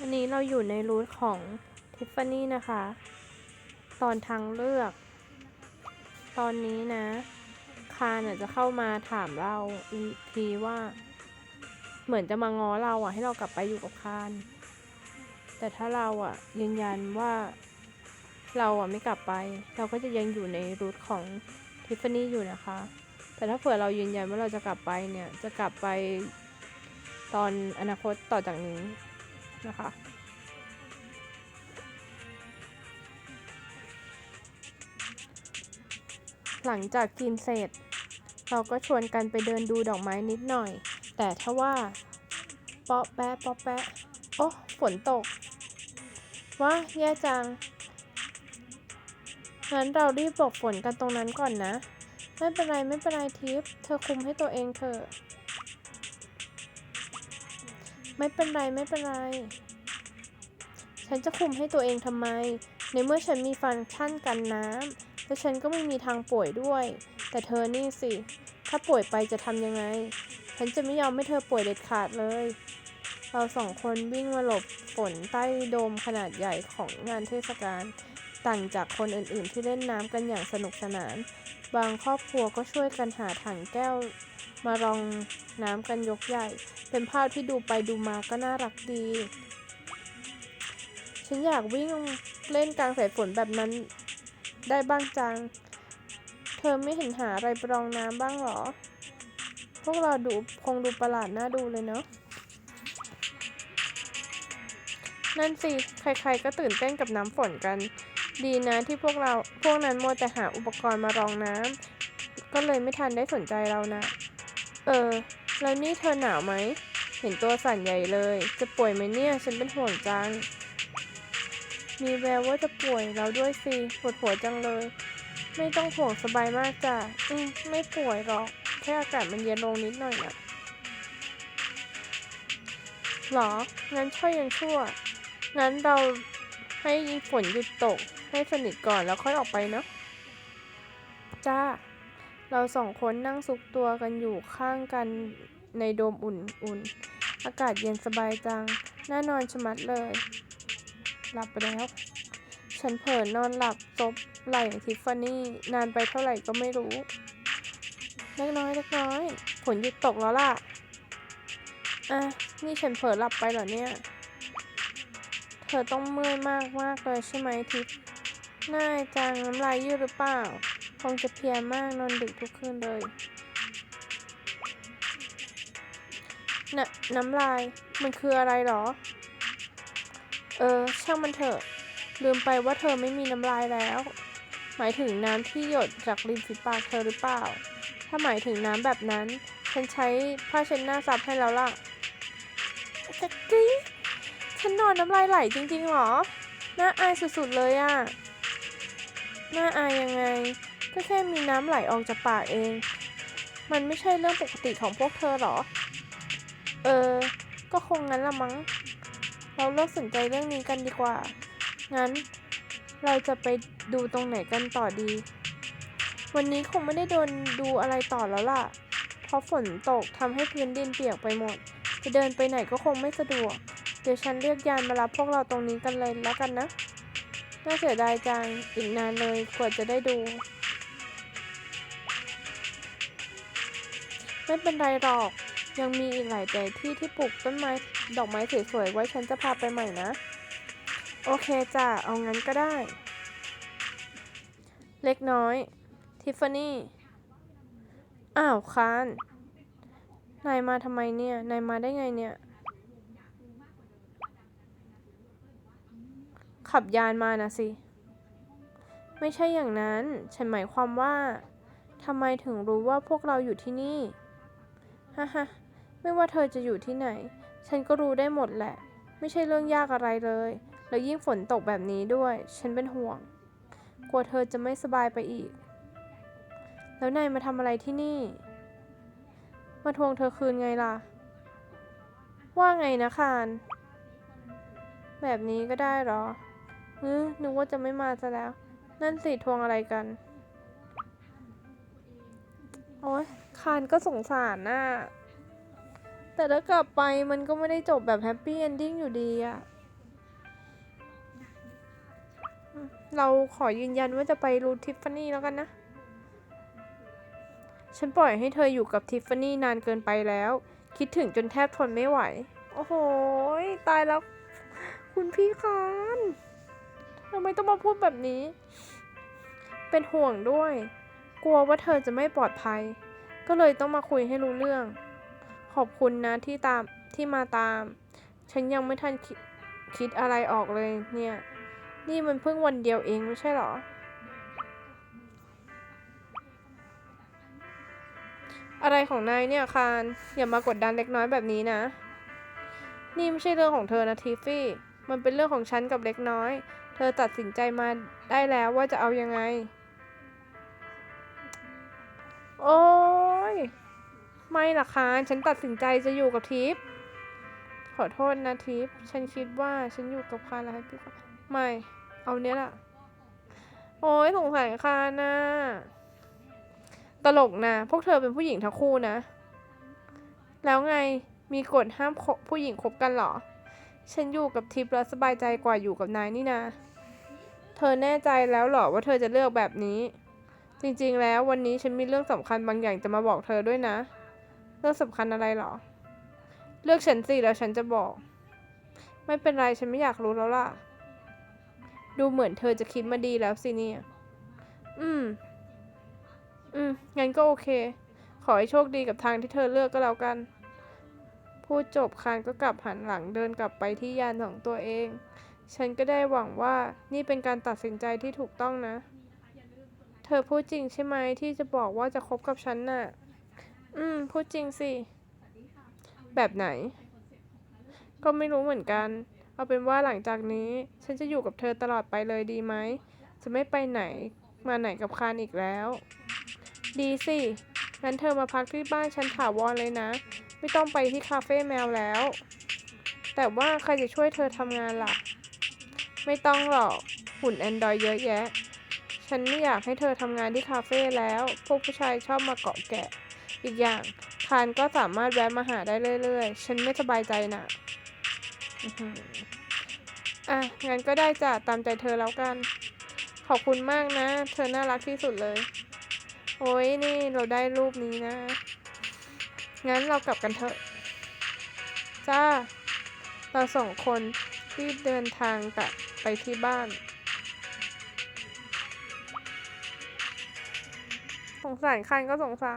อันนี้เราอยู่ในรูทของทิฟฟานี่นะคะ ตอนทางเลือก ตอนนี้นะ คานอาจจะเข้ามาถามเราอีกทีว่า เหมือนจะมาง้อเราอะ ให้เรากลับไปอยู่กับคาน แต่ถ้าเราอะยืนยันว่าเราอะไม่กลับไป เราก็จะยังอยู่ในรูทของทิฟฟานี่อยู่นะคะ แต่ถ้าเผื่อเรายืนยันว่าเราจะกลับไปเนี่ย จะกลับไปตอนอนาคตต่อจากนี้ นะคะ หลังจากกินเสร็จ เราก็ชวนกันไปเดินดูดอกไม้นิดหน่อย แต่ถ้าว่าเปาะแปะเปาะแปะ โอ้ฝนตกว้าแย่จัง งั้นเรารีบหลบฝนกันตรงนั้นก่อนนะ ไม่เป็นไรไม่เป็นไรทิพย์เธอคุมให้ตัวเองเถอะ ไม่เป็นไรไม่เป็นไร ฉันจะคุมให้ตัวเองทำไม ในเมื่อฉันมีฟังก์ชันกันน้ำและฉันก็ไม่มีทางป่วยด้วย แต่เธอนี่สิ ถ้าป่วยไปจะทำยังไง ฉันจะไม่ยอมให้เธอป่วยเด็ดขาดเลย เราสองคนวิ่งมาหลบฝนใต้โดมขนาดใหญ่ของงานเทศกาลต่างจากคนอื่นๆที่เล่นน้ำกันอย่างสนุกสนาน บางครอบครัวก็ช่วยกันหาถังแก้ว มารองน้ำกันยกใหญ่ เป็นภาพที่ดูไปดูมาก็น่ารักดี ฉันอยากวิ่งเล่นกลางสายฝนแบบนั้นได้บ้างจัง เธอไม่เห็นหาอะไรไปรองน้ำบ้างหรอ พวกเราดูคงดูประหลาดน่าดูเลยเนาะ นั่นสิ ใครๆก็ตื่นเต้นกับน้ำฝนกัน ดีนะที่พวกเราพวกนั้นมัวแต่หาอุปกรณ์มารองน้ำก็เลยไม่ทันได้สนใจเรานะ เออ แล้วนี่เธอหนาวไหม เห็นตัวสั่นใหญ่เลย จะป่วยไหมเนี่ย ฉันเป็นห่วงจัง มีแววว่าจะป่วยเราด้วยสิ ปวดหัวจังเลย ไม่ต้องห่วงสบายมากจ้ะ อืม ไม่ป่วยหรอก แค่อากาศมันเย็นลงนิดหน่อยนะหรอ งั้นช่วยยังชั่ว งั้นเราให้ฝนหยุดตก ให้สนิทก่อนแล้วค่อยออกไปเนาะ จ้า เราสองคนนั่งซุกตัวกันอยู่ข้างกันในโดมอุ่นๆ อากาศเย็นสบายจัง น่านอนชะมัดเลย หลับไปแล้ว ฉันเผลอนอนหลับซบไหล่ทิฟฟานี่นานไปเท่าไหร่ก็ไม่รู้ เล็กน้อยเล็กน้อย ฝนหยุดตกแล้วล่ะ อะ นี่ฉันเผลอหลับไปเหรอเนี่ย เธอต้องเมื่อยมากมากเลยใช่ไหมทิพย์น่ายจังน้ำลายยืดหรือเปล่า คงจะเพลียมากนอนดึกทุกคืนเลยน่ะน้ำลาย มันคืออะไรหรอ เออ ช่างมันเถอะ ลืมไปว่าเธอไม่มีน้ำลายแล้ว หมายถึงน้ำที่หยดจากริมฝีปากเธอหรือเปล่า ถ้าหมายถึงน้ำแบบนั้น ฉันใช้ผ้าเช็ดหน้าซับให้แล้วล่ะจ็กกี้ฉันนอนน้ำลายไหลจริงๆหรอ น่าอายสุดๆเลยอะ น่าอายยังไง ก็แค่มีน้ำไหลออกจากปากเอง มันไม่ใช่เรื่องปกติของพวกเธอหรอ เออ ก็คงงั้นละมั้ง เราเลิกสนใจเรื่องนี้กันดีกว่า งั้น เราจะไปดูตรงไหนกันต่อดี วันนี้คงไม่ได้โดนดูอะไรต่อแล้วล่ะ เพราะฝนตกทำให้พื้นดินเปียกไปหมด จะเดินไปไหนก็คงไม่สะดวก เดี๋ยวฉันเรียกยานมารับพวกเราตรงนี้กันเลยแล้วกันนะ น่าเสียดายจัง อีกนานเลยกว่าจะได้ดู ไม่เป็นไรหรอก ยังมีอีกหลายแต่ที่ที่ปลูกต้นไม้ ดอกไม้สวยๆไว้ฉันจะพาไปใหม่นะ โอเคจ้ะ เอางั้นก็ได้ เล็กน้อย ทิฟฟานี่ อ้าวคาน นายมาทำไมเนี่ย นายมาได้ไงเนี่ย ขับยานมานะสิ ไม่ใช่อย่างนั้น ฉันหมายความว่าทำไมถึงรู้ว่าพวกเราอยู่ที่นี่ ฮ่าฮ่าไม่ว่าเธอจะอยู่ที่ไหน ฉันก็รู้ได้หมดแหละ ไม่ใช่เรื่องยากอะไรเลย แล้วยิ่งฝนตกแบบนี้ด้วย ฉันเป็นห่วง กลัวเธอจะไม่สบายไปอีก แล้วนายมาทำอะไรที่นี่ มาทวงเธอคืนไงล่ะ ว่าไงนะคารแบบนี้ก็ได้หรอเออนึกว่าจะไม่มาซะแล้ว นั่นสิทวงอะไรกัน โอ๊ย คานก็สงสารน่ะ แต่ถ้ากลับไปมันก็ไม่ได้จบแบบแฮปปี้เอนดิ้งอยู่ดีอะเราขอยืนยันว่าจะไปรูทิฟฟานี่แล้วกันนะ ฉันปล่อยให้เธออยู่กับทิฟฟานี่นานเกินไปแล้ว คิดถึงจนแทบทนไม่ไหว โอ้โห ตายแล้ว คุณพี่คานทำไมต้องมาพูดแบบนี้ เป็นห่วงด้วย กลัวว่าเธอจะไม่ปลอดภัย ก็เลยต้องมาคุยให้รู้เรื่อง ขอบคุณนะที่ตามที่มาตาม ฉันยังไม่ทันคิดคิดอะไรออกเลยเนี่ย นี่มันเพิ่งวันเดียวเองไม่ใช่เหรอ อะไรของนายเนี่ยคารอย่ามากดดันเล็กน้อยแบบนี้นะ นี่ไม่ใช่เรื่องของเธอนะทิฟฟี่ มันเป็นเรื่องของฉันกับเล็กน้อย เธอตัดสินใจมาได้แล้วว่าจะเอายังไง โอ้ ไม่ล่ะคารฉันตัดสินใจจะอยู่กับทิฟขอโทษนะทิฟฉันคิดว่าฉันอยู่กับคารแล้วให้พี่ฟังไม่ เอาเนี้ยล่ะ โอ้ยสงสารคารนะตลกนะ พวกเธอเป็นผู้หญิงทั้งคู่นะ แล้วไง มีกฎห้ามผู้หญิงคบกันเหรอ ฉันอยู่กับทิพย์แล้วสบายใจกว่าอยู่กับนายนี่นะเธอแน่ใจแล้วเหรอว่าเธอจะเลือกแบบนี้ จริงๆ แล้ววันนี้ฉันมีเรื่องสำคัญบางอย่างจะมาบอกเธอด้วยนะ เรื่องสำคัญอะไรหรอ เลือกฉันสิแล้วฉันจะบอก ไม่เป็นไรฉันไม่อยากรู้แล้วล่ะ ดูเหมือนเธอจะคิดมาดีแล้วสิเนี่ย อืม อืม งั้นก็โอเค ขอให้โชคดีกับทางที่เธอเลือกก็แล้วกัน พูดจบคานก็กลับหันหลังเดินกลับไปที่ยานของตัวเอง ฉันก็ได้หวังว่านี่เป็นการตัดสินใจที่ถูกต้องนะ เธอพูดจริงใช่ไหมที่จะบอกว่าจะคบกับฉันน่ะ อืม พูดจริงสิ แบบไหน ก็ไม่รู้เหมือนกัน เอาเป็นว่าหลังจากนี้ ฉันจะอยู่กับเธอตลอดไปเลยดีไหม จะไม่ไปไหน มาไหนกับคานอีกแล้ว ดีสิ งั้นเธอมาพักที่บ้านฉันถาวรเลยนะ ไม่ต้องไปที่คาเฟ่แมวแล้ว แต่ว่าใครจะช่วยเธอทำงานล่ะ ไม่ต้องหรอก หุ่นแอนดรอยเยอะแยะ ฉันไม่อยากให้เธอทำงานที่คาเฟ่แล้ว พวกผู้ชายชอบมาเกาะแกะ อีกอย่างคานก็สามารถแวะมาหาได้เรื่อยๆ ฉันไม่สบายใจน่ะอืมอะ งั้นก็ได้จ้ะ ตามใจเธอแล้วกัน ขอบคุณมากนะ เธอน่ารักที่สุดเลย โอ้ยนี่เราได้รูปนี้นะ งั้นเรากลับกันเถอะ จ้า เราสองคนที่เดินทางกลับไปที่บ้าน สงสารคันก็สงสาร